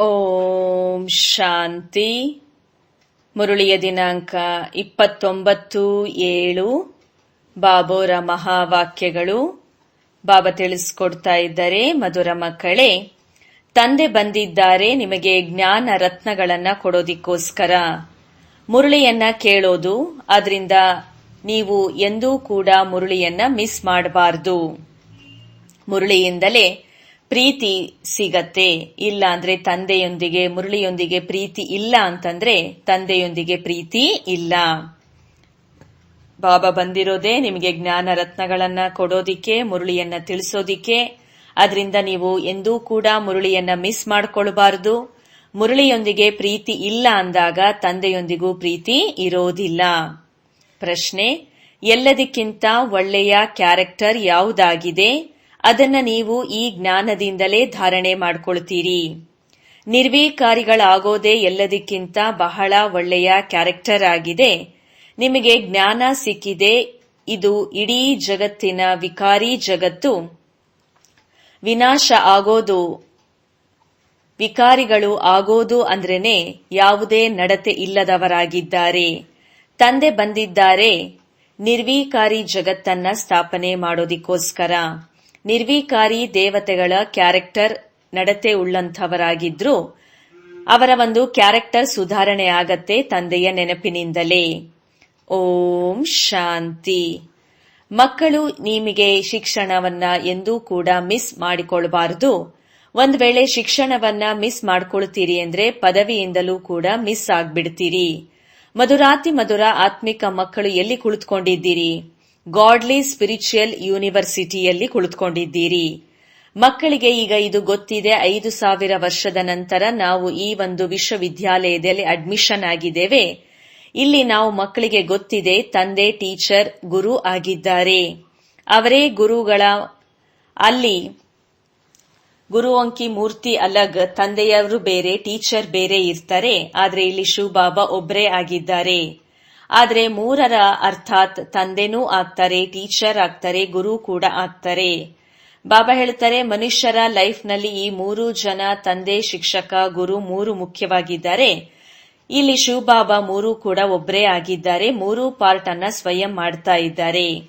ಓಂ ಶಾಂತಿ. ಮುರುಳಿಯ ದಿನಾಂಕ ಇಪ್ಪತ್ತೊಂಬತ್ತು ಏಳು. ಬಾಬೋರ ಮಹಾವಾಕ್ಯಗಳು. ಬಾಬಾ ತಿಳಿಸ್ಕೊಡ್ತಾ ಇದ್ದಾರೆ, ಮಧುರ ಮಕ್ಕಳೇ, ತಂದೆ ಬಂದಿದ್ದಾರೆ, ನಿಮಗೆ ಜ್ಞಾನ ರತ್ನಗಳನ್ನ ಕೊಡೋದಿಕ್ಕೋಸ್ಕರ. ಮುರುಳಿಯನ್ನ ಕೇಳೋದು ಅದರಿಂದ ನೀವು ಎಂದೂ ಕೂಡ ಮುರುಳಿಯನ್ನ ಮಿಸ್ ಮಾಡಬಾರ್ದು. ಮುರುಳಿಯಿಂದಲೇ ಪ್ರೀತಿ ಸಿಗತ್ತೆ ಇಲ್ಲ ಅಂದ್ರೆ ತಂದೆಯೊಂದಿಗೆ, ಮುರುಳಿಯೊಂದಿಗೆ ಪ್ರೀತಿ ಇಲ್ಲ ಅಂತಂದ್ರೆ ತಂದೆಯೊಂದಿಗೆ ಪ್ರೀತಿ ಇಲ್ಲ. ಬಾಬಾ ಬಂದಿರೋದೇ ನಿಮಗೆ ಜ್ಞಾನ ರತ್ನಗಳನ್ನ ಕೊಡೋದಿಕ್ಕೆ, ಮುರುಳಿಯನ್ನ ತಿಳಿಸೋದಿಕ್ಕೆ. ಅದರಿಂದ ನೀವು ಎಂದೂ ಕೂಡ ಮುರುಳಿಯನ್ನ ಮಿಸ್ ಮಾಡ್ಕೊಳ್ಬಾರ್ದು. ಮುರುಳಿಯೊಂದಿಗೆ ಪ್ರೀತಿ ಇಲ್ಲ ಅಂದಾಗ ತಂದೆಯೊಂದಿಗೂ ಪ್ರೀತಿ ಇರೋದಿಲ್ಲ. ಪ್ರಶ್ನೆ, ಎಲ್ಲದಕ್ಕಿಂತ ಒಳ್ಳೆಯ ಕ್ಯಾರೆಕ್ಟರ್ ಯಾವುದಾಗಿದೆ? ಅದನ್ನ ನೀವು ಈ ಜ್ಞಾನದಿಂದಲೇ ಧಾರಣೆ ಮಾಡ್ಕೊಳ್ತೀರಿ. ನಿರ್ವೀಕಾರಿಗಳಾಗೋದೇ ಎಲ್ಲದಕ್ಕಿಂತ ಬಹಳ ಒಳ್ಳೆಯ ಕ್ಯಾರೆಕ್ಟರ್ ಆಗಿದೆ. ನಿಮಗೆ ಜ್ಞಾನ ಸಿಕ್ಕಿದೆ. ಇದು ಇಡೀ ಜಗತ್ತಿನ ವಿಕಾರಿ ಜಗತ್ತು. ವಿನಾಶ ಆಗೋದು, ವಿಕಾರಿಗಳು ಆಗೋದು ಅಂದ್ರೇನೆ ಯಾವುದೇ ನಡತೆ ಇಲ್ಲದವರಾಗಿದ್ದಾರೆ. ತಂದೆ ಬಂದಿದ್ದಾರೆ. ನಿರ್ವೀಕಾರಿ ಜಗತ್ತನ್ನ ಸ್ಥಾಪನೆ ಮಾಡೋದಿಕ್ಕೋಸ್ಕರ. ನಿರ್ವೀಕಾರಿ ದೇವತೆಗಳ ಕ್ಯಾರೆಕ್ಟರ್ ನಡತೆ ಉಳ್ಳಂಥವರಾಗಿದ್ರು, ಅವರ ಒಂದು ಕ್ಯಾರೆಕ್ಟರ್ ಸುಧಾರಣೆ ಆಗತ್ತೆ ತಂದೆಯ ನೆನಪಿನಿಂದಲೇ. ಓಂ ಶಾಂತಿ. ಮಕ್ಕಳು ನಿಮಗೆ ಶಿಕ್ಷಣವನ್ನ ಎಂದೂ ಕೂಡ ಮಿಸ್ ಮಾಡಿಕೊಳ್ಬಾರದು. ಒಂದ್ ವೇಳೆ ಶಿಕ್ಷಣವನ್ನ ಮಿಸ್ ಮಾಡ್ಕೊಳ್ತೀರಿ ಅಂದ್ರೆ ಪದವಿಯಿಂದಲೂ ಕೂಡ ಮಿಸ್ ಆಗ್ಬಿಡ್ತೀರಿ. ಮಧುರಾತಿ ಮಧುರ ಆತ್ಮಿಕ ಮಕ್ಕಳು ಎಲ್ಲಿ ಕುಳಿತುಕೊಂಡಿದ್ದೀರಿ? Godly spiritual ಯೂನಿವರ್ಸಿಟಿಯಲ್ಲಿ ಕುಳಿತುಕೊಂಡಿದ್ದೀರಿ. ಮಕ್ಕಳಿಗೆ ಈಗ ಇದು ಗೊತ್ತಿದೆ, ಐದು ಸಾವಿರ ವರ್ಷದ ನಂತರ ನಾವು ಈ ಒಂದು ವಿಶ್ವವಿದ್ಯಾಲಯದಲ್ಲಿ ಅಡ್ಮಿಷನ್ ಆಗಿದ್ದೇವೆ. ಇಲ್ಲಿ ನಾವು ಮಕ್ಕಳಿಗೆ ಗೊತ್ತಿದೆ, ತಂದೆ, ಟೀಚರ್, ಗುರು ಆಗಿದ್ದಾರೆ. ಅವರೇ ಗುರುಗಳ ಅಲ್ಲಿ. ಗುರು ಅಂಕಿ ಮೂರ್ತಿ ಅಲಗ್ ತಂದೆಯವರು ಬೇರೆ, ಟೀಚರ್ ಬೇರೆ ಇರ್ತಾರೆ, ಆದರೆ ಇಲ್ಲಿ ಶಿವಬಾಬಾ ಒಬ್ಬರೇ ಆಗಿದ್ದಾರೆ. ಆದ್ರೆ ಮೂರರ ಅರ್ಥಾತ್ ತಂದೆನೂ ಆಗ್ತಾರೆ, ಟೀಚರ್ ಆಗ್ತಾರೆ, ಗುರು ಕೂಡ ಆಗ್ತಾರೆ. ಬಾಬಾ ಹೇಳ್ತಾರೆ, ಮನುಷ್ಯರ ಲೈಫ್ನಲ್ಲಿ ಈ ಮೂರು ಜನ ತಂದೆ, ಶಿಕ್ಷಕ, ಗುರು ಮೂರು ಮುಖ್ಯವಾಗಿದ್ದಾರೆ. ಇಲ್ಲಿ ಶಿವಬಾಬಾ ಮೂರು ಕೂಡ ಒಬ್ಬರೇ ಆಗಿದ್ದಾರೆ, ಮೂರು ಪಾರ್ಟ್ ಅನ್ನ ಸ್ವಯಂ ಮಾಡ್ತಾ ಇದ್ದಾರೆ.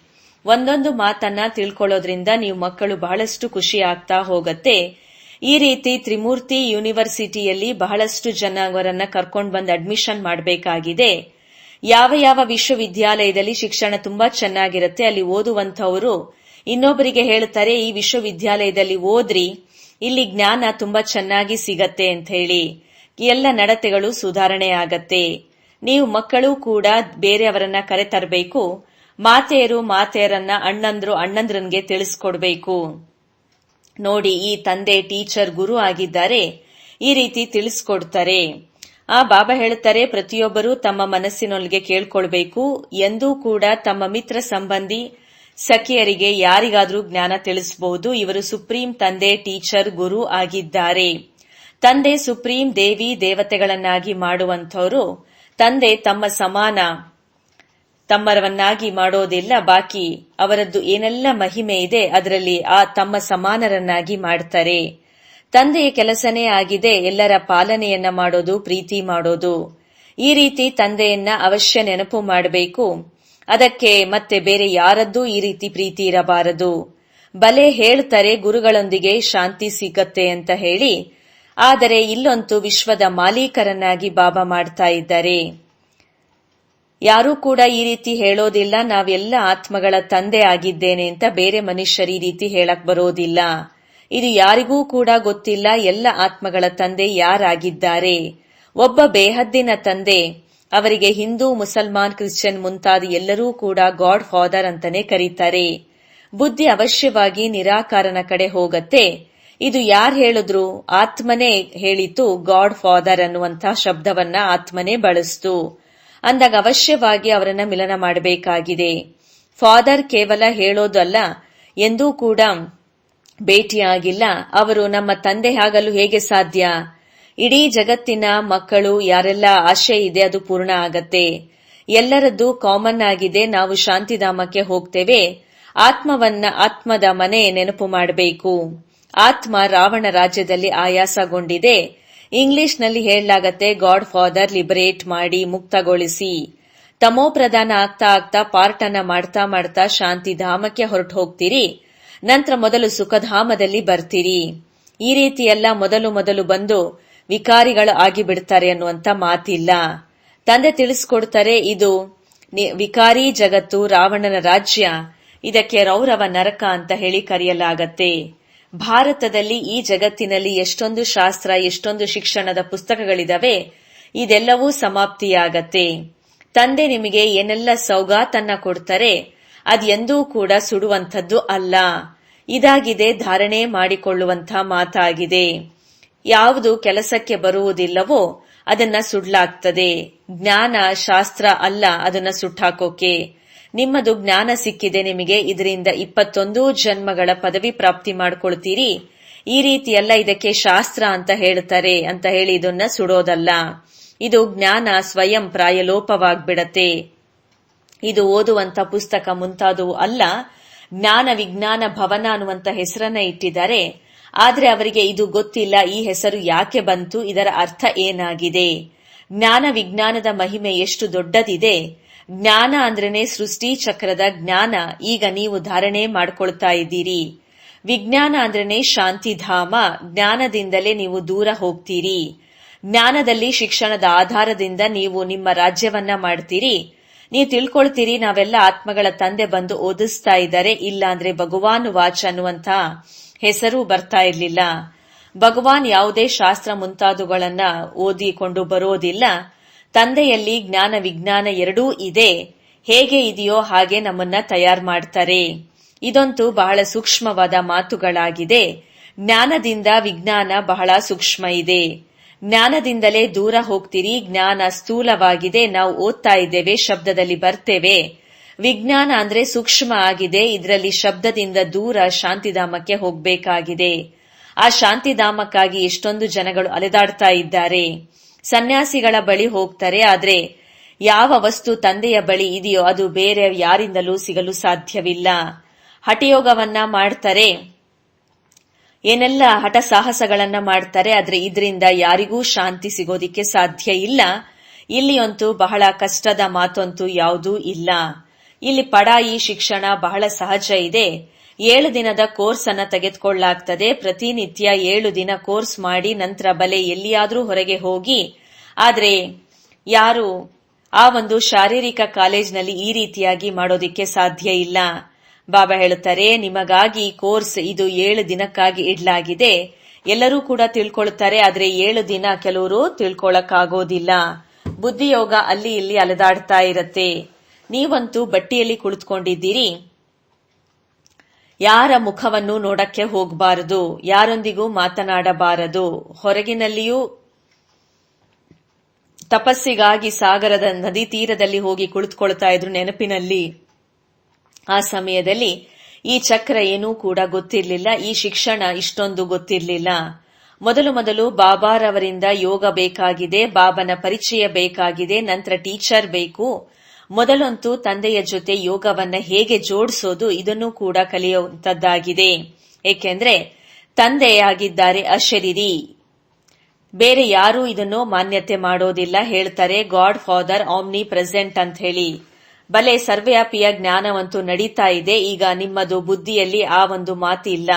ಒಂದೊಂದು ಮಾತನ್ನ ತಿಳ್ಕೊಳ್ಳೋದ್ರಿಂದ ನೀವು ಮಕ್ಕಳು ಬಹಳಷ್ಟು ಖುಷಿ ಆಗ್ತಾ ಹೋಗತ್ತೆ. ಈ ರೀತಿ ತ್ರಿಮೂರ್ತಿ ಯೂನಿವರ್ಸಿಟಿಯಲ್ಲಿ ಬಹಳಷ್ಟು ಜನವರನ್ನ ಕರ್ಕೊಂಡು ಬಂದು ಅಡ್ಮಿಷನ್ ಮಾಡಬೇಕಾಗಿದೆ. ಯಾವ ಯಾವ ವಿಶ್ವವಿದ್ಯಾಲಯದಲ್ಲಿ ಶಿಕ್ಷಣ ತುಂಬಾ ಚೆನ್ನಾಗಿರುತ್ತೆ, ಅಲ್ಲಿ ಓದುವಂತವರು ಇನ್ನೊಬ್ಬರಿಗೆ ಹೇಳುತ್ತಾರೆ, ಈ ವಿಶ್ವವಿದ್ಯಾಲಯದಲ್ಲಿ ಓದ್ರಿ, ಇಲ್ಲಿ ಜ್ಞಾನ ತುಂಬಾ ಚೆನ್ನಾಗಿ ಸಿಗತ್ತೆ ಅಂತ ಹೇಳಿ. ಎಲ್ಲ ನಡತೆಗಳು ಸುಧಾರಣೆ ಆಗತ್ತೆ. ನೀವು ಮಕ್ಕಳು ಕೂಡ ಬೇರೆಯವರನ್ನ ಕರೆ ತರಬೇಕು ಮಾತೆಯರು ಮಾತೆಯರನ್ನ ಅಣ್ಣಂದ್ರು ಅಣ್ಣಂದ್ರನ್ಗೆ ತಿಳಿಸ್ಕೊಡ್ಬೇಕು. ನೋಡಿ, ಈ ತಂದೆ, ಟೀಚರ್, ಗುರು ಆಗಿದ್ದಾರೆ, ಈ ರೀತಿ ತಿಳಿಸ್ಕೊಡ್ತಾರೆ. ಆ ಬಾಬಾ ಹೇಳುತ್ತಾರೆ, ಪ್ರತಿಯೊಬ್ಬರೂ ತಮ್ಮ ಮನಸ್ಸಿನೊಳಗೆ ಕೇಳ್ಕೊಳ್ಬೇಕು ಎಂದೂ ಕೂಡ ತಮ್ಮ ಮಿತ್ರ ಸಂಬಂಧಿ ಸಖಿಯರಿಗೆ ಯಾರಿಗಾದರೂ ಜ್ಞಾನ ತಿಳಿಸಬಹುದು. ಇವರು ಸುಪ್ರೀಂ ತಂದೆ, ಟೀಚರ್, ಗುರು ಆಗಿದ್ದಾರೆ. ತಂದೆ ಸುಪ್ರೀಂ, ದೇವಿ ದೇವತೆಗಳನ್ನಾಗಿ ಮಾಡುವಂಥವರು ತಂದೆ ತಮ್ಮ ಸಮಾನ ತಮ್ಮರವನ್ನಾಗಿ ಮಾಡೋದಿಲ್ಲ, ಬಾಕಿ ಅವರದ್ದು ಏನೆಲ್ಲ ಮಹಿಮೆ ಇದೆ ಅದರಲ್ಲಿ ಆ ತಮ್ಮ ಸಮಾನರನ್ನಾಗಿ ಮಾಡ್ತಾರೆ. ತಂದೆಯ ಕೆಲಸನೇ ಆಗಿದೆ, ಎಲ್ಲರ ಪಾಲನೆಯನ್ನ ಮಾಡೋದು, ಪ್ರೀತಿ ಮಾಡೋದು. ಈ ರೀತಿ ತಂದೆಯನ್ನ ಅವಶ್ಯ ನೆನಪು ಮಾಡಬೇಕು. ಅದಕ್ಕೆ ಮತ್ತೆ ಬೇರೆ ಯಾರದ್ದೂ ಈ ರೀತಿ ಪ್ರೀತಿ ಇರಬಾರದು. ಬಲೆ ಹೇಳ್ತಾರೆ ಗುರುಗಳೊಂದಿಗೆ ಶಾಂತಿ ಸಿಗತ್ತೆ ಅಂತ ಹೇಳಿ, ಆದರೆ ಇಲ್ಲಂತೂ ವಿಶ್ವದ ಮಾಲೀಕರನ್ನಾಗಿ ಬಾಬಾ ಮಾಡ್ತಾ ಇದ್ದಾರೆ. ಯಾರೂ ಕೂಡ ಈ ರೀತಿ ಹೇಳೋದಿಲ್ಲ, ನಾವೆಲ್ಲ ಆತ್ಮಗಳ ತಂದೆ ಆಗಿದ್ದೇನೆ ಅಂತ ಬೇರೆ ಮನುಷ್ಯರು ಈ ರೀತಿ ಹೇಳಕ್ ಬರೋದಿಲ್ಲ. ಇದು ಯಾರಿಗೂ ಕೂಡ ಗೊತ್ತಿಲ್ಲ ಎಲ್ಲ ಆತ್ಮಗಳ ತಂದೆ ಯಾರಾಗಿದ್ದಾರೆ. ಒಬ್ಬ ಬೇಹದ್ದಿನ ತಂದೆ, ಅವರಿಗೆ ಹಿಂದೂ, ಮುಸಲ್ಮಾನ್, ಕ್ರಿಶ್ಚಿಯನ್ ಮುಂತಾದ ಎಲ್ಲರೂ ಕೂಡ ಗಾಡ್ ಫಾದರ್ ಅಂತಾನೆ ಕರೀತಾರೆ. ಬುದ್ಧಿ ಅವಶ್ಯವಾಗಿ ನಿರಾಕಾರನ ಕಡೆ ಹೋಗತ್ತೆ. ಇದು ಯಾರು ಹೇಳಿದ್ರು? ಆತ್ಮನೇ ಹೇಳಿತು ಗಾಡ್ ಫಾದರ್ ಅನ್ನುವಂಥ ಶಬ್ದವನ್ನ ಆತ್ಮನೇ ಬಳಸ್ತು. ಅಂದಾಗ ಅವಶ್ಯವಾಗಿ ಅವರನ್ನ ಮಿಲನ ಮಾಡಬೇಕಾಗಿದೆ. ಫಾದರ್ ಕೇವಲ ಹೇಳೋದಲ್ಲ, ಎಂದೂ ಕೂಡ ಭೇಟಿಯಾಗಿಲ್ಲ. ಅವರು ನಮ್ಮ ತಂದೆ ಆಗಲು ಹೇಗೆ ಸಾಧ್ಯ? ಇಡೀ ಜಗತ್ತಿನ ಮಕ್ಕಳು ಯಾರೆಲ್ಲ ಆಶೆ ಇದೆ ಅದು ಪೂರ್ಣ ಆಗತ್ತೆ. ಎಲ್ಲರದ್ದು ಕಾಮನ್ ಆಗಿದೆ, ನಾವು ಶಾಂತಿಧಾಮಕ್ಕೆ ಹೋಗ್ತೇವೆ. ಆತ್ಮವನ್ನ ಆತ್ಮದ ಮನೆ ನೆನಪು ಮಾಡಬೇಕು. ಆತ್ಮ ರಾವಣ ರಾಜ್ಯದಲ್ಲಿ ಆಯಾಸಗೊಂಡಿದೆ. ಇಂಗ್ಲಿಷ್ನಲ್ಲಿ ಹೇಳಲಾಗತ್ತೆ ಗಾಡ್ ಫಾದರ್ ಲಿಬರೇಟ್ ಮಾಡಿ, ಮುಕ್ತಗೊಳಿಸಿ. ತಮೋ ಪ್ರಧಾನ ಆಗ್ತಾ ಆಗ್ತಾ ಪಾರ್ಟ್ ಅನ್ನ ಮಾಡ್ತಾ ಮಾಡ್ತಾ ಶಾಂತಿ ಧಾಮಕ್ಕೆ ಹೊರಟು ಹೋಗ್ತೀರಿ ನಂತರ ಮೊದಲು ಸುಖಧಾಮದಲ್ಲಿ ಬರ್ತೀರಿ. ಈ ರೀತಿ ಎಲ್ಲ ಮೊದಲು ಮೊದಲು ಬಂದು ವಿಕಾರಿಗಳು ಆಗಿ ಬಿಡ್ತಾರೆ ಅನ್ನುವಂತ ಮಾತಿಲ್ಲ. ತಂದೆ ತಿಳಿಸ್ಕೊಡ್ತಾರೆ, ಇದು ವಿಕಾರಿ ಜಗತ್ತು, ರಾವಣನ ರಾಜ್ಯ, ಇದಕ್ಕೆ ರೌರವ ನರಕ ಅಂತ ಹೇಳಿ ಕರೆಯಲಾಗತ್ತೆ. ಭಾರತದಲ್ಲಿ ಈ ಜಗತ್ತಿನಲ್ಲಿ ಎಷ್ಟೊಂದು ಶಾಸ್ತ್ರ, ಎಷ್ಟೊಂದು ಶಿಕ್ಷಣದ ಪುಸ್ತಕಗಳಿದಾವೆ, ಇದೆಲ್ಲವೂ ಸಮಾಪ್ತಿಯಾಗತ್ತೆ. ತಂದೆ ನಿಮಗೆ ಏನೆಲ್ಲ ಸೌಗಾತನ್ನ ಕೊಡ್ತಾರೆ ಅದೆಂದೂ ಕೂಡ ಸುಡುವಂಥದ್ದು ಅಲ್ಲ. ಇದಾಗಿದೆ, ಧಾರಣೆ ಮಾಡಿಕೊಳ್ಳುವಂಥ ಮಾತಾಗಿದೆ. ಯಾವುದು ಕೆಲಸಕ್ಕೆ ಬರುವುದಿಲ್ಲವೋ ಅದನ್ನ ಸುಡ್ಲಾಗ್ತದೆ. ಜ್ಞಾನ ಶಾಸ್ತ್ರ ಅಲ್ಲ ಅದನ್ನ ಸುಟ್ಟಾಕೋಕೆ. ನಿಮ್ಮದು ಜ್ಞಾನ ಸಿಕ್ಕಿದೆ ನಿಮಗೆ, ಇದರಿಂದ ಇಪ್ಪತ್ತೊಂದು ಜನ್ಮಗಳ ಪದವಿ ಪ್ರಾಪ್ತಿ ಮಾಡ್ಕೊಳ್ತೀರಿ. ಈ ರೀತಿಯೆಲ್ಲ ಇದಕ್ಕೆ ಶಾಸ್ತ್ರ ಅಂತ ಹೇಳ್ತಾರೆ ಅಂತ ಹೇಳಿ ಇದನ್ನ ಸುಡೋದಲ್ಲ. ಇದು ಜ್ಞಾನ ಸ್ವಯಂ ಪ್ರಾಯಲೋಪವಾಗ್ಬಿಡತ್ತೆ. ಇದು ಓದುವಂತ ಪುಸ್ತಕ ಮುಂತಾದವು ಅಲ್ಲ. ಜ್ಞಾನ ವಿಜ್ಞಾನ ಭವನ ಅನ್ನುವಂತ ಹೆಸರನ್ನ ಇಟ್ಟಿದ್ದಾರೆ. ಆದರೆ ಅವರಿಗೆ ಇದು ಗೊತ್ತಿಲ್ಲ, ಈ ಹೆಸರು ಯಾಕೆ ಬಂತು, ಇದರ ಅರ್ಥ ಏನಾಗಿದೆ? ಜ್ಞಾನ ವಿಜ್ಞಾನದ ಮಹಿಮೆ ಎಷ್ಟು ದೊಡ್ಡದಿದೆ. ಜ್ಞಾನ ಅಂದ್ರೇನೆ ಸೃಷ್ಟಿ ಚಕ್ರದ ಜ್ಞಾನ. ಈಗ ನೀವು ಧಾರಣೆ ಮಾಡ್ಕೊಳ್ತಾ ಇದ್ದೀರಿ. ವಿಜ್ಞಾನ ಅಂದ್ರೇನೆ ಶಾಂತಿಧಾಮ. ಜ್ಞಾನದಿಂದಲೇ ನೀವು ದೂರ ಹೋಗ್ತೀರಿ. ಜ್ಞಾನದಲ್ಲಿ ಶಿಕ್ಷಣದ ಆಧಾರದಿಂದ ನೀವು ನಿಮ್ಮ ರಾಜ್ಯವನ್ನ ಮಾಡ್ತೀರಿ. ನೀವು ತಿಳ್ಕೊಳ್ತೀರಿ, ನಾವೆಲ್ಲ ಆತ್ಮಗಳ ತಂದೆ ಬಂದು ಓದಿಸ್ತಾ ಇದ್ದಾರೆ. ಇಲ್ಲ ಅಂದ್ರೆ ಭಗವಾನ್ ವಾಚ್ ಅನ್ನುವಂತ ಹೆಸರು ಬರ್ತಾ ಇರಲಿಲ್ಲ. ಭಗವಾನ್ ಯಾವುದೇ ಶಾಸ್ತ್ರ ಮುಂತಾದವುಗಳನ್ನ ಓದಿಕೊಂಡು ಬರೋದಿಲ್ಲ. ತಂದೆಯಲ್ಲಿ ಜ್ಞಾನ ವಿಜ್ಞಾನ ಎರಡೂ ಇದೆ. ಹೇಗೆ ಇದೆಯೋ ಹಾಗೆ ನಮ್ಮನ್ನ ತಯಾರು ಮಾಡ್ತಾರೆ. ಇದಂತೂ ಬಹಳ ಸೂಕ್ಷ್ಮವಾದ ಮಾತುಗಳಾಗಿದೆ. ಜ್ಞಾನದಿಂದ ವಿಜ್ಞಾನ ಬಹಳ ಸೂಕ್ಷ್ಮ ಇದೆ. ಜ್ಞಾನದಿಂದಲೇ ದೂರ ಹೋಗ್ತೀರಿ, ಜ್ಞಾನ ಸ್ಥೂಲವಾಗಿದೆ, ನಾವು ಓದ್ತಾ ಇದ್ದೇವೆ, ಶಬ್ದದಲ್ಲಿ ಬರ್ತೇವೆ. ವಿಜ್ಞಾನ ಅಂದ್ರೆ ಸೂಕ್ಷ್ಮ ಆಗಿದೆ, ಇದರಲ್ಲಿ ಶಬ್ದದಿಂದ ದೂರ ಶಾಂತಿಧಾಮಕ್ಕೆ ಹೋಗ್ಬೇಕಾಗಿದೆ. ಆ ಶಾಂತಿಧಾಮಕ್ಕಾಗಿ ಎಷ್ಟೊಂದು ಜನಗಳು ಅಲೆದಾಡ್ತಾ ಇದ್ದಾರೆ. ಸನ್ಯಾಸಿಗಳ ಬಳಿ ಹೋಗ್ತಾರೆ, ಆದ್ರೆ ಯಾವ ವಸ್ತು ತಂದೆಯ ಬಳಿ ಇದೆಯೋ ಅದು ಬೇರೆ ಯಾರಿಂದಲೂ ಸಿಗಲು ಸಾಧ್ಯವಿಲ್ಲ. ಹಠಯೋಗವನ್ನ ಮಾಡ್ತಾರೆ. ಏನೆಲ್ಲ ಹಠ ಸಾಹಸಗಳನ್ನ ಮಾಡ್ತಾರೆ, ಆದ್ರೆ ಇದರಿಂದ ಯಾರಿಗೂ ಶಾಂತಿ ಸಿಗೋದಿಕ್ಕೆ ಸಾಧ್ಯ ಇಲ್ಲ. ಇಲ್ಲಿ ಅಂತೂ ಬಹಳ ಕಷ್ಟದ ಮಾತಂತೂ ಯಾವುದೂ ಇಲ್ಲ. ಇಲ್ಲಿ ಪಡಾಯಿ ಶಿಕ್ಷಣ ಬಹಳ ಸಹಜ ಇದೆ. ಏಳು ದಿನದ ಕೋರ್ಸ್ ಅನ್ನ ತೆಗೆದುಕೊಳ್ಳಲಾಗ್ತದೆ ಪ್ರತಿನಿತ್ಯ ಏಳು ದಿನ ಕೋರ್ಸ್ ಮಾಡಿ ನಂತರ ಬಲೆ ಎಲ್ಲಿಯಾದರೂ ಹೊರಗೆ ಹೋಗಿ. ಆದ್ರೆ ಯಾರು ಆ ಒಂದು ಶಾರೀರಿಕ ಕಾಲೇಜ್ನಲ್ಲಿ ಈ ರೀತಿಯಾಗಿ ಮಾಡೋದಿಕ್ಕೆ ಸಾಧ್ಯ ಇಲ್ಲ. ಬಾಬಾ ಹೇಳುತ್ತಾರೆ, ನಿಮಗಾಗಿ ಕೋರ್ಸ್ ಇದು ಏಳು ದಿನಕ್ಕಾಗಿ ಇಡಲಾಗಿದೆ. ಎಲ್ಲರೂ ಕೂಡ ತಿಳ್ಕೊಳ್ತಾರೆ ಆದ್ರೆ ಏಳು ದಿನ ಕೆಲವರು ತಿಳ್ಕೊಳಕ್ಕಾಗೋದಿಲ್ಲ. ಬುದ್ಧಿಯೋಗ ಅಲ್ಲಿ ಇಲ್ಲಿ ಅಲೆದಾಡ್ತಾ ಇರತ್ತೆ. ನೀವಂತೂ ಬಟ್ಟಿಯಲ್ಲಿ ಕುಳಿತುಕೊಂಡಿದ್ದೀರಿ. ಯಾರ ಮುಖವನ್ನು ನೋಡಕ್ಕೆ ಹೋಗಬಾರದು, ಯಾರೊಂದಿಗೂ ಮಾತನಾಡಬಾರದು. ಹೊರಗಿನಲ್ಲಿಯೂ ತಪಸ್ಸಿಗಾಗಿ ಸಾಗರದ ನದಿ ತೀರದಲ್ಲಿ ಹೋಗಿ ಕುಳಿತುಕೊಳ್ತಾ ಇದ್ರು ನೆನಪಿನಲ್ಲಿ. ಆ ಸಮಯದಲ್ಲಿ ಈ ಚಕ್ರ ಏನೂ ಕೂಡ ಗೊತ್ತಿರಲಿಲ್ಲ, ಈ ಶಿಕ್ಷಣ ಇಷ್ಟೊಂದು ಗೊತ್ತಿರಲಿಲ್ಲ. ಮೊದಲು ಮೊದಲು ಬಾಬಾರವರಿಂದ ಯೋಗ ಬೇಕಾಗಿದೆ, ಬಾಬನ ಪರಿಚಯ ಬೇಕಾಗಿದೆ, ನಂತರ ಟೀಚರ್ ಬೇಕು. ಮೊದಲಂತೂ ತಂದೆಯ ಜೊತೆ ಯೋಗವನ್ನ ಹೇಗೆ ಜೋಡಿಸೋದು ಇದನ್ನು ಕೂಡ ಕಲಿಯುವಂತದ್ದಾಗಿದೆ. ಏಕೆಂದ್ರೆ ತಂದೆಯಾಗಿದ್ದಾರೆ ಅಶರೀರಿ. ಬೇರೆ ಯಾರೂ ಇದನ್ನು ಮಾನ್ಯತೆ ಮಾಡೋದಿಲ್ಲ, ಹೇಳ್ತಾರೆ, ಗಾಡ್ ಫಾದರ್, ಆಮ್ನಿ ಪ್ರೆಸೆಂಟ್ ಅಂತ ಹೇಳಿ. ಬಲೆ ಸರ್ವ್ಯಾಪಿಯ ಜ್ಞಾನವಂತೂ ನಡೀತಾ ಇದೆ. ಈಗ ನಿಮ್ಮದು ಬುದ್ಧಿಯಲ್ಲಿ ಆ ಒಂದು ಮಾತಿಲ್ಲ.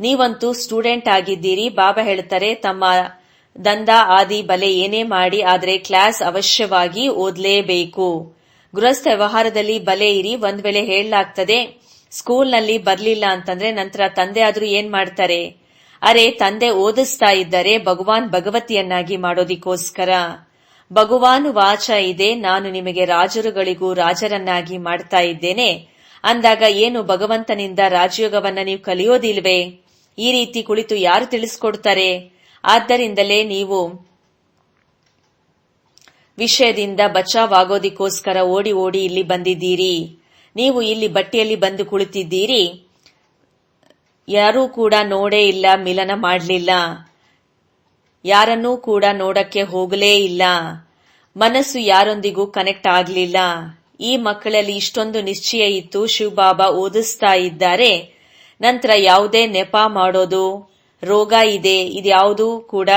ನೀವಂತೂ ಸ್ಟೂಡೆಂಟ್ ಆಗಿದ್ದೀರಿ. ಬಾಬಾ ಹೇಳ್ತಾರೆ, ತಮ್ಮ ದಂದ ಆದಿ ಬಲೆ ಏನೇ ಮಾಡಿ, ಆದರೆ ಕ್ಲಾಸ್ ಅವಶ್ಯವಾಗಿ ಓದಲೇಬೇಕು. ಗೃಹಸ್ಥ ವ್ಯವಹಾರದಲ್ಲಿ ಬಲೆ ಇರಿ, ಒಂದ್ ವೇಳೆ ಹೇಳಲಾಗ್ತದೆ, ಸ್ಕೂಲ್ನಲ್ಲಿ ಬರ್ಲಿಲ್ಲ ಅಂತಂದ್ರೆ ನಂತರ ತಂದೆ ಆದ್ರೂ ಏನ್ ಮಾಡ್ತಾರೆ? ಅರೆ, ತಂದೆ ಓದಿಸ್ತಾ ಇದ್ದಾರೆ ಭಗವಾನ್ ಭಗವತಿಯನ್ನಾಗಿ ಮಾಡೋದಿಕ್ಕೋಸ್ಕರ. ಭಗವಾನ್ ವಾಚ ಇದೆ, ನಾನು ನಿಮಗೆ ರಾಜರುಗಳಿಗೂ ರಾಜರನ್ನಾಗಿ ಮಾಡ್ತಾ ಇದ್ದೇನೆ. ಅಂದಾಗ ಏನು ಭಗವಂತನಿಂದ ರಾಜಯೋಗವನ್ನ ನೀವು ಕಲಿಯೋದಿಲ್ವೇ? ಈ ರೀತಿ ಕುಳಿತು ಯಾರು ತಿಳಿಸ್ಕೊಡ್ತಾರೆ? ಆದ್ದರಿಂದಲೇ ನೀವು ವಿಷಯದಿಂದ ಬಚಾವಾಗೋದಿಕ್ಕೋಸ್ಕರ ಓಡಿ ಓಡಿ ಇಲ್ಲಿ ಬಂದಿದ್ದೀರಿ. ನೀವು ಇಲ್ಲಿ ಬಟ್ಟೆಯಲ್ಲಿ ಬಂದು ಕುಳಿತಿದ್ದೀರಿ. ಯಾರೂ ಕೂಡ ನೋಡೇ ಇಲ್ಲ, ಮಿಲನ ಮಾಡಲಿಲ್ಲ. ಯಾರನ್ನೂ ಕೂಡ ನೋಡಕ್ಕೆ ಹೋಗಲೇ ಇಲ್ಲ. ಮನಸ್ಸು ಯಾರೊಂದಿಗೂ ಕನೆಕ್ಟ್ ಆಗಲಿಲ್ಲ. ಈ ಮಕ್ಕಳಲ್ಲಿ ಇಷ್ಟೊಂದು ನಿಶ್ಚಯ ಇತ್ತು. ಶಿವಬಾಬಾ ಓದಿಸ್ತಾ ಇದ್ದಾರೆ. ನಂತರ ಯಾವುದೇ ನೆಪ ಮಾಡೋದು, ರೋಗ ಇದೆ, ಇದ್ಯಾವುದು ಕೂಡ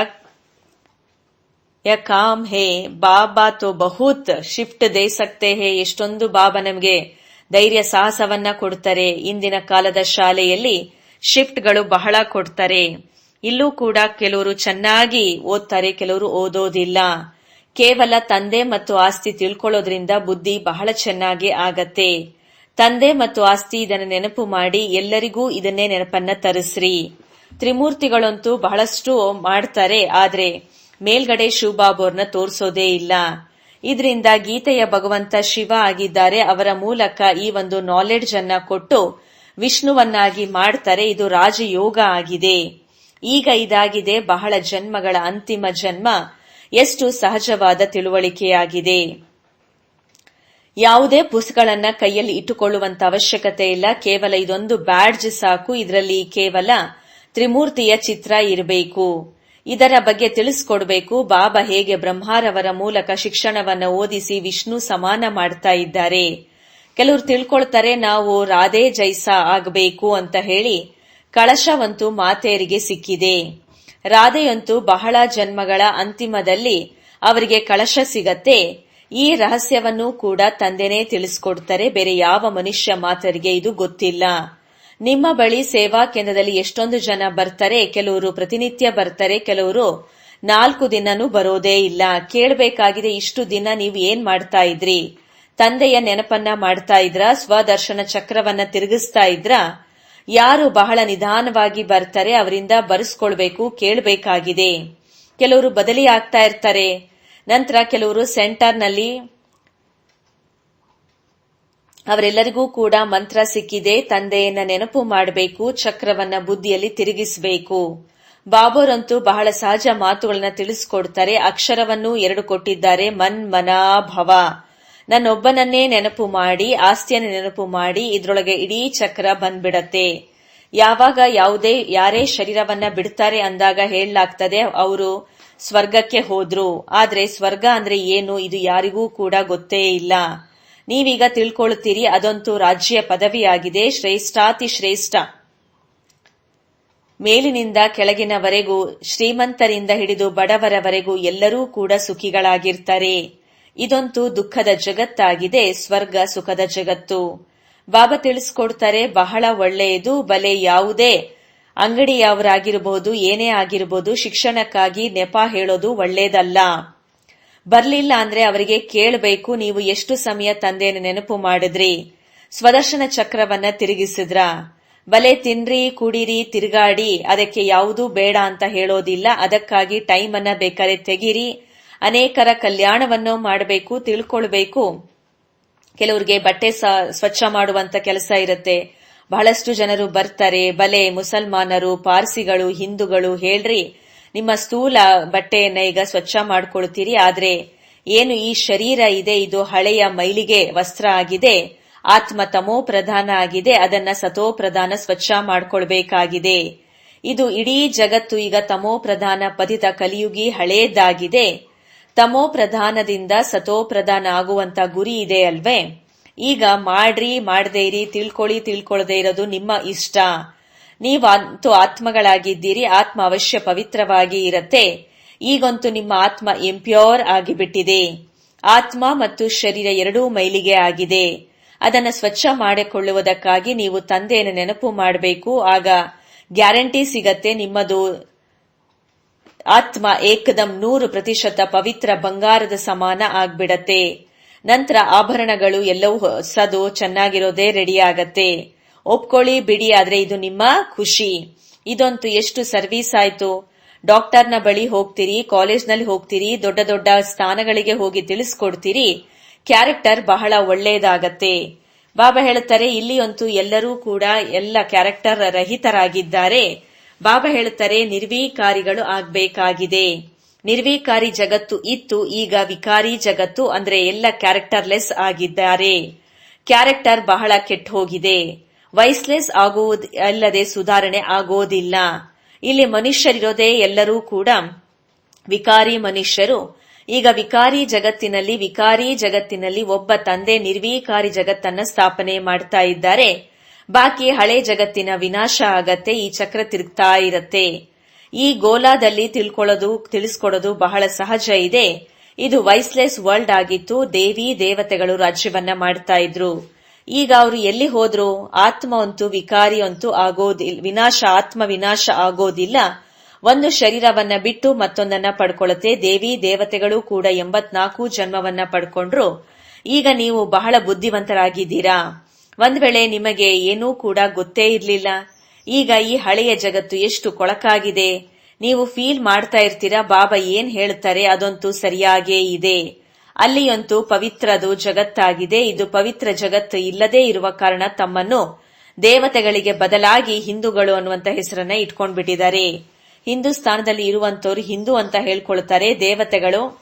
ಯ ಕಾಮ್ ಹೇ, ಬಾಬಾ ತೋ ಬಹುತ್, ಶಿಫ್ಟ್ ದೇ ಸಕ್ತೆ ಹೇ, ಎಷ್ಟೊಂದು ಬಾಬಾ ನಮಗೆ ಧೈರ್ಯ ಸಾಹಸವನ್ನ ಕೊಡ್ತಾರೆ. ಇಂದಿನ ಕಾಲದ ಶಾಲೆಯಲ್ಲಿ ಶಿಫ್ಟ್ಗಳು ಬಹಳ ಕೊಡ್ತಾರೆ. ಇಲ್ಲೂ ಕೂಡ ಕೆಲವರು ಚೆನ್ನಾಗಿ ಓದ್ತಾರೆ, ಕೆಲವರು ಓದೋದಿಲ್ಲ. ಕೇವಲ ತಂದೆ ಮತ್ತು ಆಸ್ತಿ ತಿಳ್ಕೊಳ್ಳೋದ್ರಿಂದ ಬುದ್ಧಿ ಬಹಳ ಚೆನ್ನಾಗಿ ಆಗತ್ತೆ. ತಂದೆ ಮತ್ತು ಆಸ್ತಿ ಇದನ್ನು ನೆನಪು ಮಾಡಿ, ಎಲ್ಲರಿಗೂ ಇದನ್ನೇ ನೆನಪನ್ನ ತರಿಸ್ರಿ. ತ್ರಿಮೂರ್ತಿಗಳಂತೂ ಬಹಳಷ್ಟು ಮಾಡ್ತಾರೆ, ಆದ್ರೆ ಮೇಲ್ಗಡೆ ಶಿವಬಾಬೋರ್ನ ತೋರಿಸೋದೇ ಇಲ್ಲ. ಇದರಿಂದ ಗೀತೆಯ ಭಗವಂತ ಶಿವ ಆಗಿದ್ದಾರೆ, ಅವರ ಮೂಲಕ ಈ ಒಂದು ನಾಲೆಡ್ಜ್ ಅನ್ನ ಕೊಟ್ಟು ವಿಷ್ಣುವನ್ನಾಗಿ ಮಾಡ್ತಾರೆ, ಇದು ರಾಜಯೋಗ ಆಗಿದೆ. ಈಗ ಇದಾಗಿದೆ ಬಹಳ ಜನ್ಮಗಳ ಅಂತಿಮ ಜನ್ಮ. ಎಷ್ಟು ಸಹಜವಾದ ತಿಳುವಳಿಕೆಯಾಗಿದೆ. ಯಾವುದೇ ಪುಸ್ತಕಗಳನ್ನ ಕೈಯಲ್ಲಿ ಇಟ್ಟುಕೊಳ್ಳುವಂತ ಅವಶ್ಯಕತೆ ಇಲ್ಲ. ಕೇವಲ ಇದೊಂದು ಬ್ಯಾಡ್ಜ್ ಸಾಕು. ಇದರಲ್ಲಿ ಕೇವಲ ತ್ರಿಮೂರ್ತಿಯ ಚಿತ್ರ ಇರಬೇಕು. ಇದರ ಬಗ್ಗೆ ತಿಳಿಸ್ಕೊಡ್ಬೇಕು. ಬಾಬಾ ಹೇಗೆ ಬ್ರಹ್ಮಾರವರ ಮೂಲಕ ಶಿಕ್ಷಣವನ್ನು ಓದಿಸಿ ವಿಷ್ಣು ಸಮಾನ ಮಾಡ್ತಾ ಇದ್ದಾರೆ. ಕೆಲವರು ತಿಳ್ಕೊಳ್ತಾರೆ, ನಾವು ರಾಧೆ ಜೈಸಾ ಆಗಬೇಕು ಅಂತ ಹೇಳಿ ಕಳಶವಂತೂ ಮಾತೆಯರಿಗೆ ಸಿಕ್ಕಿದೆ. ರಾಧೆಯಂತೂ ಬಹಳ ಜನ್ಮಗಳ ಅಂತಿಮದಲ್ಲಿ ಅವರಿಗೆ ಕಳಶ ಸಿಗತ್ತೆ. ಈ ರಹಸ್ಯವನ್ನು ಕೂಡ ತಂದೆನೇ ತಿಳಿಸ್ಕೊಡ್ತಾರೆ. ಬೇರೆ ಯಾವ ಮನುಷ್ಯ ಮಾತರಿಗೆ ಇದು ಗೊತ್ತಿಲ್ಲ. ನಿಮ್ಮ ಬಳಿ ಸೇವಾ ಕೇಂದ್ರದಲ್ಲಿ ಎಷ್ಟೊಂದು ಜನ ಬರ್ತಾರೆ, ಕೆಲವರು ಪ್ರತಿನಿತ್ಯ ಬರ್ತಾರೆ, ಕೆಲವರು ನಾಲ್ಕು ದಿನನೂ ಬರೋದೇ ಇಲ್ಲ. ಕೇಳಬೇಕಾಗಿದೆ ಇಷ್ಟು ದಿನ ನೀವು ಏನ್ ಮಾಡ್ತಾ ಇದ್ರಿ? ತಂದೆಯ ನೆನಪನ್ನ ಮಾಡ್ತಾ ಇದ್ರ? ಸ್ವದರ್ಶನ ಚಕ್ರವನ್ನ ತಿರುಗಿಸ್ತಾ ಇದ್ರ? ಯಾರು ಬಹಳ ನಿಧಾನವಾಗಿ ಬರ್ತಾರೆ ಅವರಿಂದ ಬರೆಸ್ಕೊಳ್ಬೇಕು, ಕೇಳಬೇಕಾಗಿದೆ. ಕೆಲವರು ಬದಲಿ ಆಗ್ತಾ ಇರ್ತಾರೆ. ನಂತರ ಕೆಲವರು ಸೆಂಟರ್ನಲ್ಲಿ ಅವರೆಲ್ಲರಿಗೂ ಕೂಡ ಮಂತ್ರ ಸಿಕ್ಕಿದೆ, ತಂದೆಯನ್ನ ನೆನಪು ಮಾಡಬೇಕು, ಚಕ್ರವನ್ನ ಬುದ್ಧಿಯಲ್ಲಿ ತಿರುಗಿಸಬೇಕು. ಬಾಬೋರಂತೂ ಬಹಳ ಸಹಜ ಮಾತುಗಳನ್ನ ತಿಳಿಸ್ಕೊಡ್ತಾರೆ, ಅಕ್ಷರವನ್ನು ಎರಡು ಕೊಟ್ಟಿದ್ದಾರೆ ಮನ್ ಮನಾ ಭವ ನನ್ನೊಬ್ಬನನ್ನೇ ನೆನಪು ಮಾಡಿ, ಆಸ್ತಿಯನ್ನು ನೆನಪು ಮಾಡಿ, ಇದ್ರೊಳಗೆ ಇಡೀ ಚಕ್ರ ಬಂದ್ಬಿಡತ್ತೆ. ಯಾವಾಗ ಯಾವುದೇ, ಯಾರೇ ಶರೀರವನ್ನ ಬಿಡ್ತಾರೆ ಅಂದಾಗ ಹೇಳಲಾಗ್ತದೆ, ಅವರು ಸ್ವರ್ಗಕ್ಕೆ ಹೋದ್ರು. ಆದ್ರೆ ಸ್ವರ್ಗ ಅಂದ್ರೆ ಏನು, ಇದು ಯಾರಿಗೂ ಕೂಡ ಗೊತ್ತೇ ಇಲ್ಲ. ನೀವೀಗ ತಿಳ್ಕೊಳ್ತೀರಿ, ಅದಂತೂ ರಾಜ್ಯ ಪದವಿಯಾಗಿದೆ, ಶ್ರೇಷ್ಠಾತಿ ಶ್ರೇಷ್ಠ. ಮೇಲಿನಿಂದ ಕೆಳಗಿನವರೆಗೂ, ಶ್ರೀಮಂತರಿಂದ ಹಿಡಿದು ಬಡವರವರೆಗೂ ಎಲ್ಲರೂ ಕೂಡ ಸುಖಿಗಳಾಗಿರ್ತಾರೆ. ಇದಂತೂ ದುಃಖದ ಜಗತ್ತಾಗಿದೆ, ಸ್ವರ್ಗ ಸುಖದ ಜಗತ್ತು. ಬಾಬಾ ತಿಳಿಸ್ಕೊಡ್ತಾರೆ, ಬಹಳ ಒಳ್ಳೆಯದು, ಬಲೆ ಯಾವುದೇ ಅಂಗಡಿಯವರಾಗಿರಬಹುದು ಏನೇ ಆಗಿರಬಹುದು ಶಿಕ್ಷಣಕ್ಕಾಗಿ ನೆಪ ಹೇಳೋದು ಒಳ್ಳೇದಲ್ಲ ಬರ್ಲಿಲ್ಲ ಅಂದ್ರೆ ಅವರಿಗೆ ಕೇಳಬೇಕು, ನೀವು ಎಷ್ಟು ಸಮಯ ತಂದೆಯನ್ನು ನೆನಪು ಮಾಡಿದ್ರಿ? ಸ್ವದರ್ಶನ ಚಕ್ರವನ್ನ ತಿರುಗಿಸಿದ್ರ. ಬಲೆ ತಿನ್ರಿ, ಕುಡಿರಿ, ತಿರುಗಾಡಿ, ಅದಕ್ಕೆ ಯಾವುದೂ ಬೇಡ ಅಂತ ಹೇಳೋದಿಲ್ಲ, ಅದಕ್ಕಾಗಿ ಟೈಮ್ ಅನ್ನ ಬೇಕಾದ್ರೆ ತೆಗಿರಿ. ಅನೇಕರ ಕಲ್ಯಾಣವನ್ನು ಮಾಡಬೇಕು, ತಿಳ್ಕೊಳ್ಬೇಕು. ಕೆಲವರಿಗೆ ಬಟ್ಟೆ ಸ್ವಚ್ಛ ಮಾಡುವಂತ ಕೆಲಸ ಇರುತ್ತೆ. ಬಹಳಷ್ಟು ಜನರು ಬರ್ತಾರೆ, ಬಲೆ, ಮುಸಲ್ಮಾನರು, ಪಾರ್ಸಿಗಳು, ಹಿಂದೂಗಳು ಹೇಳ್ರಿ, ನಿಮ್ಮ ಸ್ಥೂಲ ಬಟ್ಟೆಯನ್ನ ಈಗ ಸ್ವಚ್ಛ ಮಾಡ್ಕೊಳ್ತೀರಿ, ಆದ್ರೆ ಏನು ಈ ಶರೀರ ಇದೆ, ಇದು ಹಳೆಯ ಮೈಲಿಗೆ ವಸ್ತ್ರ ಆಗಿದೆ, ಆತ್ಮ ತಮೋ ಪ್ರಧಾನ ಆಗಿದೆ, ಅದನ್ನ ಸತೋ ಪ್ರಧಾನ ಸ್ವಚ್ಛ ಮಾಡ್ಕೊಳ್ಬೇಕಾಗಿದೆ. ಇದು ಇಡೀ ಜಗತ್ತು ಈಗ ತಮೋ ಪ್ರಧಾನ ಪತಿತ ಕಲಿಯುಗಿ ಹಳೇದಾಗಿದೆ. ತಮೋ ಪ್ರಧಾನದಿಂದ ಸತೋ ಪ್ರಧಾನ ಆಗುವಂತ ಗುರಿ ಇದೆ ಅಲ್ವೇ? ಈಗ ಮಾಡ್ರಿ, ಮಾಡದೇ ಇರಿ, ತಿಳ್ಕೊಳ್ಳಿ, ತಿಳ್ಕೊಳ್ಳದೆ ಇರೋದು ನಿಮ್ಮ ಇಷ್ಟ. ನೀವಂತೂ ಆತ್ಮಗಳಾಗಿದ್ದೀರಿ, ಆತ್ಮ ಅವಶ್ಯ ಪವಿತ್ರವಾಗಿ ಇರತ್ತೆ. ಈಗಂತೂ ನಿಮ್ಮ ಆತ್ಮ ಎಂಪ್ಯೂರ್ ಆಗಿಬಿಟ್ಟಿದೆ. ಆತ್ಮ ಮತ್ತು ಶರೀರ ಎರಡೂ ಮೈಲಿಗೆ ಆಗಿದೆ. ಅದನ್ನು ಸ್ವಚ್ಛ ಮಾಡಿಕೊಳ್ಳುವುದಕ್ಕಾಗಿ ನೀವು ತಂದೆಯನ್ನು ನೆನಪು ಮಾಡಬೇಕು. ಆಗ ಗ್ಯಾರಂಟಿ ಸಿಗತ್ತೆ ನಿಮ್ಮದು ಆತ್ಮ ಏಕದಂ ನೂರು ಪ್ರತಿಶತ ಪವಿತ್ರ ಬಂಗಾರದ ಸಮಾನ ಆಗ್ಬಿಡತ್ತೆ. ನಂತರ ಆಭರಣಗಳು ಎಲ್ಲವೂ ಹೊಸದು, ಚೆನ್ನಾಗಿರೋದೇ ರೆಡಿ ಆಗತ್ತೆ. ಒಪ್ಕೊಳ್ಳಿ ಬಿಡಿ, ಆದ್ರೆ ಇದು ನಿಮ್ಮ ಖುಷಿ. ಇದಂತೂ ಎಷ್ಟು ಸರ್ವಿಸ್ ಆಯ್ತು. ಡಾಕ್ಟರ್ನ ಬಳಿ ಹೋಗ್ತೀರಿ, ಕಾಲೇಜ್ನಲ್ಲಿ ಹೋಗ್ತೀರಿ, ದೊಡ್ಡ ದೊಡ್ಡ ಸ್ಥಾನಗಳಿಗೆ ಹೋಗಿ ತಿಳಿಸ್ಕೊಡ್ತೀರಿ. ಕ್ಯಾರೆಕ್ಟರ್ ಬಹಳ ಒಳ್ಳೆಯದಾಗತ್ತೆ ಬಾಬಾ ಹೇಳುತ್ತಾರೆ ಇಲ್ಲಿ ಅಂತೂ ಎಲ್ಲರೂ ಕೂಡ ಎಲ್ಲ ಕ್ಯಾರೆಕ್ಟರ್ ರಹಿತರಾಗಿದ್ದಾರೆ. ಬಾಬಾ ಹೇಳುತ್ತಾರೆ, ನಿರ್ವೀಕಾರಿಗಳು ಆಗ್ಬೇಕಾಗಿದೆ. ನಿರ್ವೀಕಾರಿ ಜಗತ್ತು ಇತ್ತು, ಈಗ ವಿಕಾರಿ ಜಗತ್ತು ಅಂದ್ರೆ ಎಲ್ಲ ಕ್ಯಾರೆಕ್ಟರ್ಲೆಸ್ ಆಗಿದ್ದಾರೆ. ಕ್ಯಾರೆಕ್ಟರ್ ಬಹಳ ಕೆಟ್ಟ ಹೋಗಿದೆ ವೈಸ್ಲೆಸ್ ಆಗುವುದು, ಅಲ್ಲದೆ ಸುಧಾರಣೆ ಆಗೋದಿಲ್ಲ. ಇಲ್ಲಿ ಮನುಷ್ಯರಿರೋದೇ ಎಲ್ಲರೂ ಕೂಡ ವಿಕಾರಿ ಮನುಷ್ಯರು. ಈಗ ವಿಕಾರಿ ಜಗತ್ತಿನಲ್ಲಿ ವಿಕಾರಿ ಜಗತ್ತಿನಲ್ಲಿ ಒಬ್ಬ ತಂದೆ ನಿರ್ವೀಕಾರಿ ಜಗತ್ತನ್ನ ಸ್ಥಾಪನೆ ಮಾಡ್ತಾ ಇದ್ದಾರೆ. ಬಾಕಿ ಹಳೆ ಜಗತ್ತಿನ ವಿನಾಶ ಆಗತ್ತೆ, ಈ ಚಕ್ರ ತಿರುಗ್ತಾ ಇರತ್ತೆ. ಈ ಗೋಲಾದಲ್ಲಿ ತಿಳ್ಕೊಳ್ಳೋದು, ತಿಳಿಸ್ಕೊಡೋದು ಬಹಳ ಸಹಜ ಇದೆ. ಇದು ವೈಸ್ಲೆಸ್ ವರ್ಲ್ಡ್ ಆಗಿತ್ತು, ದೇವಿ ದೇವತೆಗಳು ರಾಜ್ಯವನ್ನ ಮಾಡ್ತಾ ಇದ್ರು. ಈಗ ಅವರು ಎಲ್ಲಿ ಹೋದ್ರು, ಆತ್ಮ ಅಂತೂ ವಿಕಾರಿ ಅಂತೂ ಆಗೋದಿಲ್ಲ ವಿನಾಶ, ಆತ್ಮ ವಿನಾಶ ಆಗೋದಿಲ್ಲ. ಒಂದು ಶರೀರವನ್ನ ಬಿಟ್ಟು ಮತ್ತೊಂದನ್ನ ಪಡ್ಕೊಳ್ಳುತ್ತೆ ದೇವಿ ದೇವತೆಗಳು ಕೂಡ ಎಂಬತ್ನಾಲ್ಕು ಜನ್ಮವನ್ನ ಪಡ್ಕೊಂಡ್ರು. ಈಗ ನೀವು ಬಹಳ ಬುದ್ಧಿವಂತರಾಗಿದ್ದೀರಾ? ಒಂದ್ ವೇಳೆ ನಿಮಗೆ ಏನೂ ಕೂಡ ಗೊತ್ತೇ ಇರಲಿಲ್ಲ. ಈಗ ಈ ಹಳೆಯ ಜಗತ್ತು ಎಷ್ಟು ಕೊಳಕಾಗಿದೆ. ನೀವು ಫೀಲ್ ಮಾಡ್ತಾ ಇರ್ತೀರಾ, ಬಾಬಾ ಏನ್ ಹೇಳ್ತಾರೆ, ಅದಂತೂ ಸರಿಯಾಗೇ ಇದೆ. ಅಲ್ಲಿಯಂತೂ ಪವಿತ್ರದು ಜಗತ್ತಾಗಿದೆ. ಇದು ಪವಿತ್ರ ಜಗತ್ತು ಇಲ್ಲದೇ ಇರುವ ಕಾರಣ ತಮ್ಮನ್ನು ದೇವತೆಗಳಿಗೆ ಬದಲಾಗಿ ಹಿಂದೂಗಳು ಅನ್ನುವಂತ ಹೆಸರನ್ನ ಇಟ್ಕೊಂಡ್ಬಿಟ್ಟಿದ್ದಾರೆ. ಹಿಂದೂಸ್ತಾನದಲ್ಲಿ ಇರುವಂತವ್ರು ಹಿಂದೂ ಅಂತ ಹೇಳ್ಕೊಳ್ತಾರೆ. ದೇವತೆಗಳು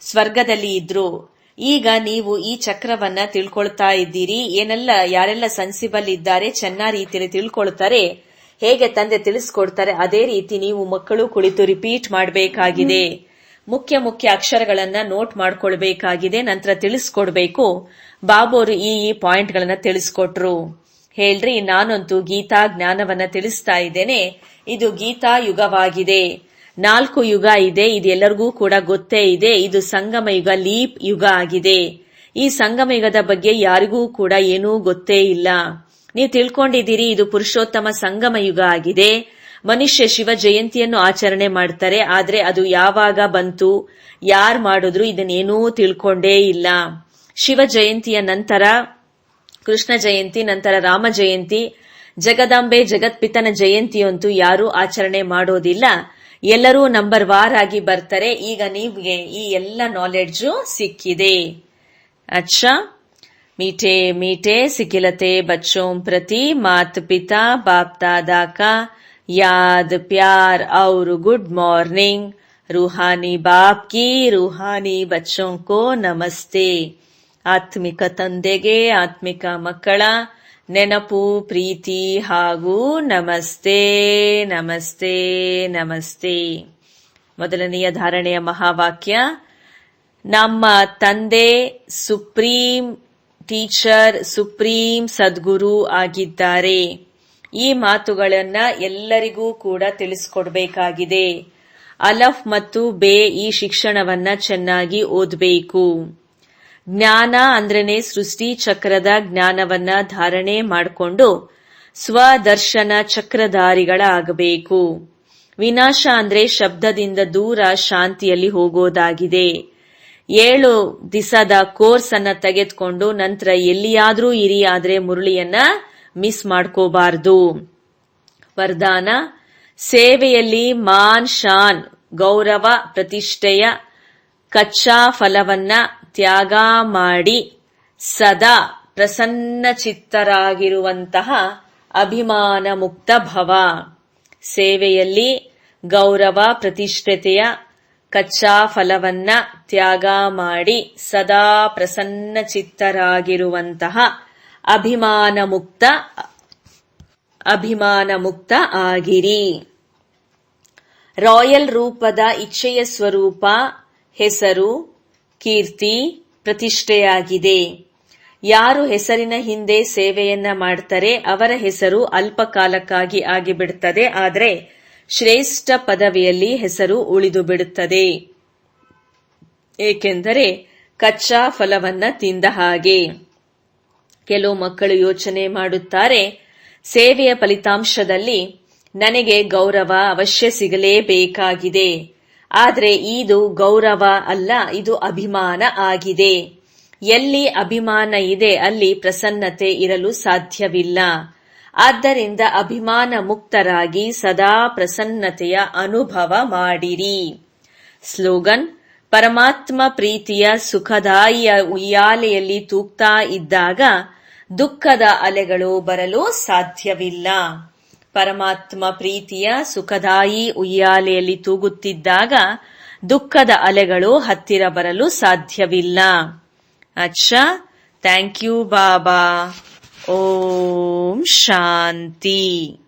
ಸ್ವರ್ಗದಲ್ಲಿ ಇದ್ರು. ಈಗ ನೀವು ಈ ಚಕ್ರವನ್ನ ತಿಳ್ಕೊಳ್ತಾ ಇದ್ದೀರಿ. ಏನೆಲ್ಲ, ಯಾರೆಲ್ಲ ಸೆನ್ಸಿಬಲ್ ಇದ್ದಾರೆ ಚೆನ್ನಾಗಿ ರೀತಿಯಲ್ಲಿ ತಿಳ್ಕೊಳ್ತಾರೆ, ಹೇಗೆ ತಂದೆ ತಿಳಿಸ್ಕೊಡ್ತಾರೆ, ಅದೇ ರೀತಿ ನೀವು ಮಕ್ಕಳು ಕುಳಿತು ರಿಪೀಟ್ ಮಾಡಬೇಕಾಗಿದೆ. ಮುಖ್ಯ ಮುಖ್ಯ ಅಕ್ಷರಗಳನ್ನ ನೋಟ್ ಮಾಡ್ಕೊಳ್ಬೇಕಾಗಿದೆ, ನಂತರ ತಿಳಿಸ್ಕೊಡ್ಬೇಕು. ಬಾಬೋರು ಈ ಈ ಪಾಯಿಂಟ್ ಗಳನ್ನ ತಿಳಿಸ್ಕೊಟ್ರು. ಹೇಳ್ರಿ, ನಾನಂತೂ ಗೀತಾ ಜ್ಞಾನವನ್ನ ತಿಳಿಸ್ತಾ ಇದ್ದೇನೆ. ಇದು ಗೀತಾ ಯುಗವಾಗಿದೆ. ನಾಲ್ಕು ಯುಗ ಇದೆ, ಇದು ಎಲ್ಲರಿಗೂ ಕೂಡ ಗೊತ್ತೇ ಇದೆ. ಇದು ಸಂಗಮ ಯುಗ, ಲೀಪ್ ಯುಗ ಆಗಿದೆ. ಈ ಸಂಗಮ ಯುಗದ ಬಗ್ಗೆ ಯಾರಿಗೂ ಕೂಡ ಏನೂ ಗೊತ್ತೇ ಇಲ್ಲ. ನೀವು ತಿಳ್ಕೊಂಡಿದ್ದೀರಿ, ಇದು ಪುರುಷೋತ್ತಮ ಸಂಗಮ ಯುಗ ಆಗಿದೆ. ಮನುಷ್ಯ ಶಿವ ಜಯಂತಿಯನ್ನು ಆಚರಣೆ ಮಾಡ್ತಾರೆ, ಆದ್ರೆ ಅದು ಯಾವಾಗ ಬಂತು, ಯಾರ್ ಮಾಡಿದ್ರು ಇದನ್ನೇನೂ ತಿಳ್ಕೊಂಡೇ ಇಲ್ಲ. ಶಿವ ಜಯಂತಿಯ ನಂತರ, ಕೃಷ್ಣ ಜಯಂತಿ, ನಂತರ ರಾಮ ಜಯಂತಿ, ಜಗದಾಂಬೆ, ಜಗತ್ಪಿತನ ಜಯಂತಿಯಂತೂ ಯಾರೂ ಆಚರಣೆ ಮಾಡೋದಿಲ್ಲ. ಎಲ್ಲರೂ ನಂಬರ್ ವಾರ್ ಆಗಿ ಬರ್ತಾರೆ ಈಗ ನಿಮ್ಗೆ ಈ ಎಲ್ಲ ನಾಲೆಡ್ಜು ಸಿಕ್ಕಿದೆ ಅಚ್ಚಾ मीठे मीठे सिखिलते बच्चों प्रति मात पिता बाप दादा का याद प्यार और गुड मॉर्निंग रूहानी बाप की रूहानी बच्चों को नमस्ते ಆತ್ಮಿಕ ತಂದೆಗೆ ಆತ್ಮಿಕ ಮಕ್ಕಳ ನೆನಪು, ಪ್ರೀತಿ ಹಾಗೂ ನಮಸ್ತೆ ನಮಸ್ತೆ ನಮಸ್ತೆ. ಮೊದಲನೆಯ ಧಾರಣೆಯ ಮಹಾವಾಕ್ಯ, ನಮ್ಮ ತಂದೆ ಸುಪ್ರೀಂ ಟೀಚರ್, ಸುಪ್ರೀಂ ಸದ್ಗುರು ಆಗಿದ್ದಾರೆ. ಈ ಮಾತುಗಳನ್ನ ಎಲ್ಲರಿಗೂ ಕೂಡ ತಿಳಿಸ್ಕೊಡ್ಬೇಕಾಗಿದೆ. ಅಲಫ್ ಮತ್ತು ಬೇ ಈ ಶಿಕ್ಷಣವನ್ನ ಚೆನ್ನಾಗಿ ಓದಬೇಕು. ಜ್ಞಾನ ಅಂದ್ರೇನೆ ಸೃಷ್ಟಿ ಚಕ್ರದ ಜ್ಞಾನವನ್ನ ಧಾರಣೆ ಮಾಡಿಕೊಂಡು ಸ್ವದರ್ಶನ ಚಕ್ರಧಾರಿಗಳಾಗಬೇಕು. ವಿನಾಶ ಅಂದ್ರೆ ಶಬ್ದದಿಂದ ದೂರ ಶಾಂತಿಯಲ್ಲಿ ಹೋಗೋದಾಗಿದೆ. ಏಳು ದಿಸದ ಕೋರ್ಸ್ ಅನ್ನ ತೆಗೆದುಕೊಂಡು ನಂತರ ಎಲ್ಲಿಯಾದ್ರೂ ಇರಿ ಆದ್ರೆ ಮುರಳಿಯನ್ನ ಮಿಸ್ ಮಾಡ್ಕೋಬಾರ್ದು. ವರದಾನ, ಸೇವೆಯಲ್ಲಿ ಮಾನ್ ಶಾನ್, ಗೌರವ, ಪ್ರತಿಷ್ಠೆಯ ಕಚ್ಚಾ ಫಲವನ್ನ ತ್ಯಾಗ ಮಾಡಿ ಸದಾ ಪ್ರಸನ್ನ ಚಿತ್ತರಾಗಿರುವಂತಹ ಅಭಿಮಾನ ಮುಕ್ತ ಭವ. ಸೇವೆಯಲ್ಲಿ ಗೌರವ, ಪ್ರತಿಷ್ಠತೆಯ ಕಚ್ಚಾ ಫಲವನ್ನ ತ್ಯಾಗ ಮಾಡಿ ಸದಾ ಪ್ರಸನ್ನ ಚಿತ್ತರಾಗಿರುವಂತಹ ಅಭಿಮಾನ ಮುಕ್ತ ಅಭಿಮಾನ ಮುಕ್ತ ಆಗಿರಿ. ರಾಯಲ್ ರೂಪದ ಇಚ್ಛೆಯ ಸ್ವರೂಪ, ಹೆಸರು ಕೀರ್ತಿ ಪ್ರತಿಷ್ಠೆಯಾಗಿದೆ. ಯಾರು ಹೆಸರಿನ ಹಿಂದೆ ಸೇವೆಯನ್ನ ಮಾಡ್ತಾರೆ ಅವರ ಹೆಸರು ಅಲ್ಪಕಾಲಕ್ಕಾಗಿ ಆಗಿಬಿಡುತ್ತದೆ ಆದರೆ ಶ್ರೇಷ್ಠ ಪದವಿಯಲ್ಲಿ ಹೆಸರು ಉಳಿದು ಬಿಡುತ್ತದೆ ಏಕೆಂದರೆ ಕಚ್ಚಾ ಫಲವನ್ನ ತಿಂದ ಹಾಗೆ. ಕೆಲವು ಮಕ್ಕಳು ಯೋಚನೆ ಮಾಡುತ್ತಾರೆ, ಸೇವೆಯ ಫಲಿತಾಂಶದಲ್ಲಿ ನನಗೆ ಗೌರವ ಅವಶ್ಯ ಸಿಗಲೇಬೇಕಾಗಿದೆ. ಆದರೆ ಇದು ಗೌರವ ಅಲ್ಲ, ಇದು ಅಭಿಮಾನ ಆಗಿದೆ. ಎಲ್ಲಿ ಅಭಿಮಾನ ಇದೆ, ಅಲ್ಲಿ ಪ್ರಸನ್ನತೆ ಇರಲು ಸಾಧ್ಯವಿಲ್ಲ. ಆದ್ದರಿಂದ ಅಭಿಮಾನ ಮುಕ್ತರಾಗಿ ಸದಾ ಪ್ರಸನ್ನತೆಯ ಅನುಭವ ಮಾಡಿರಿ. ಸ್ಲೋಗನ್, ಪರಮಾತ್ಮ ಪ್ರೀತಿಯ ಸುಖದಾಯಿಯ ಉಯ್ಯಾಲೆಯಲ್ಲಿ ತೂಗ್ತಾ ಇದ್ದಾಗ ದುಃಖದ ಅಲೆಗಳು ಬರಲು ಸಾಧ್ಯವಿಲ್ಲ. ಪರಮಾತ್ಮ ಪ್ರೀತಿಯ ಸುಖದಾಯಿ ಉಯ್ಯಾಲೆಯಲ್ಲಿ ತೂಗುತ್ತಿದ್ದಾಗ ದುಃಖದ ಅಲೆಗಳು ಹತ್ತಿರ ಬರಲು ಸಾಧ್ಯವಿಲ್ಲ. ಅಚ್ಚಾ. Thank you Baba Om Shanti.